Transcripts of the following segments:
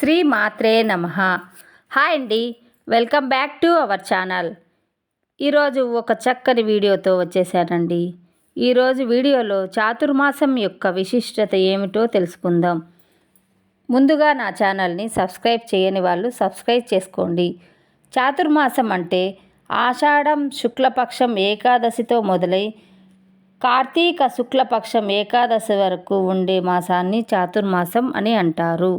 శ్రీ మాత్రే నమ. హాయ్ అండి. Welcome back to our channel. ఈరోజు ఒక చక్కని వీడియోతో వచ్చేసానండి. ఈరోజు వీడియోలో చాతుర్మాసం యొక్క విశిష్టత ఏమిటో తెలుసుకుందాం. ముందుగా నా ఛానల్ని సబ్స్క్రైబ్ చేయని వాళ్ళు సబ్స్క్రైబ్ చేసుకోండి. చాతుర్మాసం అంటే ఆషాఢం శుక్లపక్షం ఏకాదశితో మొదలై కార్తీక శుక్లపక్షం ఏకాదశి వరకు ఉండే మాసాన్ని చాతుర్మాసం అని అంటారు.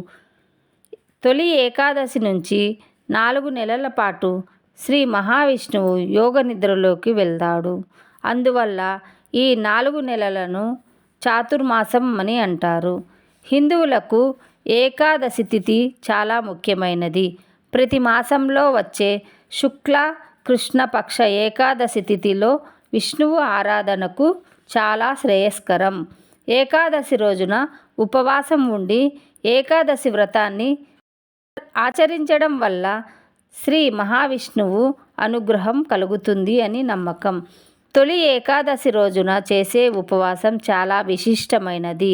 తొలి ఏకాదశి నుంచి నాలుగు నెలల పాటు శ్రీ మహావిష్ణువు యోగ నిద్రలోకి వెళ్తాడు. అందువల్ల ఈ నాలుగు నెలలను చాతుర్మాసం అని అంటారు. హిందువులకు ఏకాదశి తిథి చాలా ముఖ్యమైనది. ప్రతి మాసంలో వచ్చే శుక్ల కృష్ణపక్ష ఏకాదశి తిథిలో విష్ణువు ఆరాధనకు చాలా శ్రేయస్కరం. ఏకాదశి రోజున ఉపవాసం ఉండి ఏకాదశి వ్రతాన్ని ఆచరించడం వల్ల శ్రీ మహావిష్ణువు అనుగ్రహం కలుగుతుంది అని నమ్మకం. తొలి ఏకాదశి రోజున చేసే ఉపవాసం చాలా విశిష్టమైనది.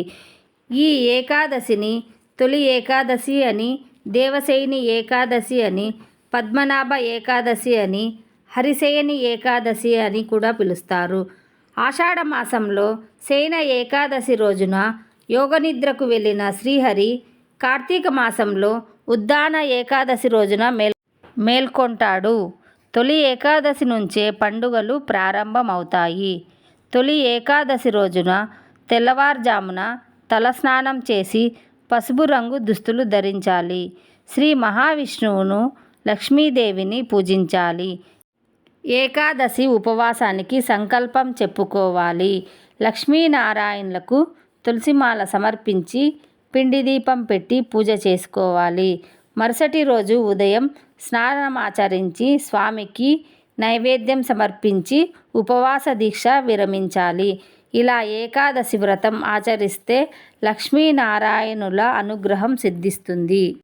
ఈ ఏకాదశిని తొలి ఏకాదశి అని దేవసేని ఏకాదశి అని పద్మనాభ ఏకాదశి అని హరిశయని ఏకాదశి అని కూడా పిలుస్తారు. ఆషాఢ మాసంలో శయన ఏకాదశి రోజున యోగనిద్రకు వెళ్ళిన శ్రీహరి కార్తీక మాసంలో ఉద్దాన ఏకాదశి రోజున మేల్ మేల్కొంటాడు. తొలి ఏకాదశి నుంచే పండుగలు ప్రారంభమవుతాయి. తొలి ఏకాదశి రోజున తెల్లవారుజామున తలస్నానం చేసి పసుపు రంగు దుస్తులు ధరించాలి. శ్రీ మహావిష్ణువును లక్ష్మీదేవిని పూజించాలి. ఏకాదశి ఉపవాసానికి సంకల్పం చెప్పుకోవాలి. లక్ష్మీనారాయణలకు తులసిమాల సమర్పించి పిండి దీపం పెట్టి పూజ చేసుకోవాలి. మరుసటి రోజు ఉదయం స్నానమాచరించి స్వామికి నైవేద్యం సమర్పించి ఉపవాస దీక్ష విరమించాలి. ఇలా ఏకాదశి వ్రతం ఆచరిస్తే లక్ష్మీనారాయణుల అనుగ్రహం సిద్ధిస్తుంది.